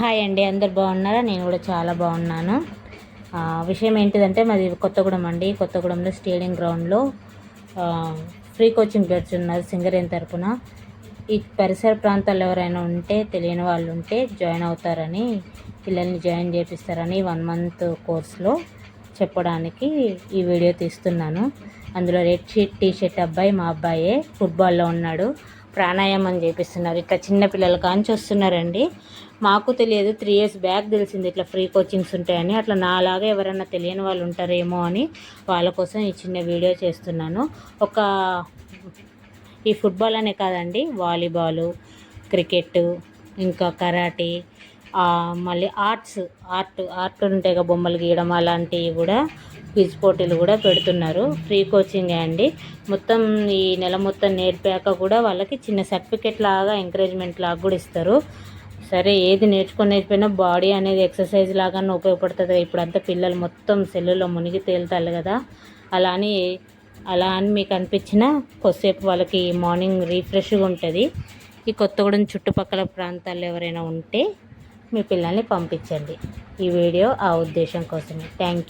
Hi అండి అందరు బాగున్నారా? నేను కూడా చాలా బాగున్నాను. విషయం ఏంటిదంటే మాది కొత్తగూడెం అండి. కొత్తగూడెంలో స్టేడియం గ్రౌండ్లో ఫ్రీ కోచింగ్ పెడుతున్నారు సింగరేన్ తరపున. ఈ పరిసర ప్రాంతాల్లో ఎవరైనా ఉంటే తెలియని వాళ్ళు ఉంటే జాయిన్ అవుతారని పిల్లల్ని జాయిన్ చేపిస్తారని వన్ మంత్ కోర్స్లో. చెప్పడానికి ఈ వీడియో తీస్తున్నాను. అందులో రెడ్ షీట్ టీ షర్ట్ అబ్బాయి మా అబ్బాయే ఫుట్బాల్లో ఉన్నాడు. ప్రాణాయామం చేపిస్తున్నారు. ఇట్లా చిన్నపిల్లలు కాంచి వస్తున్నారండి. మాకు తెలియదు త్రీ ఇయర్స్ బ్యాక్ తెలిసింది ఇట్లా ఫ్రీ కోచింగ్స్ ఉంటాయని. అట్లా నాలాగా ఎవరైనా తెలియని వాళ్ళు ఉంటారేమో అని వాళ్ళ కోసం ఈ చిన్న వీడియో చేస్తున్నాను. ఒక ఈ ఫుట్బాల్ అనే కాదండి వాలీబాలు క్రికెట్ ఇంకా karate martial arts art art ఉంటాయి కదా బొమ్మలు గీయడం అలాంటివి కూడా క్విజ్ పోటీలు కూడా పెడుతున్నారు. ఫ్రీ కోచింగ్ అండి. మొత్తం ఈ నెల మొత్తం నేర్పాక కూడా వాళ్ళకి చిన్న సర్టిఫికెట్ లాగా ఎంకరేజ్మెంట్ లాగా కూడా ఇస్తారు. సరే ఏది నేర్చుకొని నేర్చుకున్నా బాడీ అనేది ఎక్సర్సైజ్ లాగా ఉపయోగపడుతుంది ఇప్పుడంతా ఇప్పుడు అంతా పిల్లలు మొత్తం సెల్లులో మునిగి తేలుతారు కదా. అలా అని అలా అని మీకు అనిపించిన కొద్దిసేపు వాళ్ళకి మార్నింగ్ రీఫ్రెష్గా ఉంటుంది. ఈ కొత్తగూడెం చుట్టుపక్కల ప్రాంతాల్లో ఎవరైనా ఉంటే మీ పిల్లల్ని పంపించండి. ఈ వీడియో ఆ ఉద్దేశం కోసమే. Thank you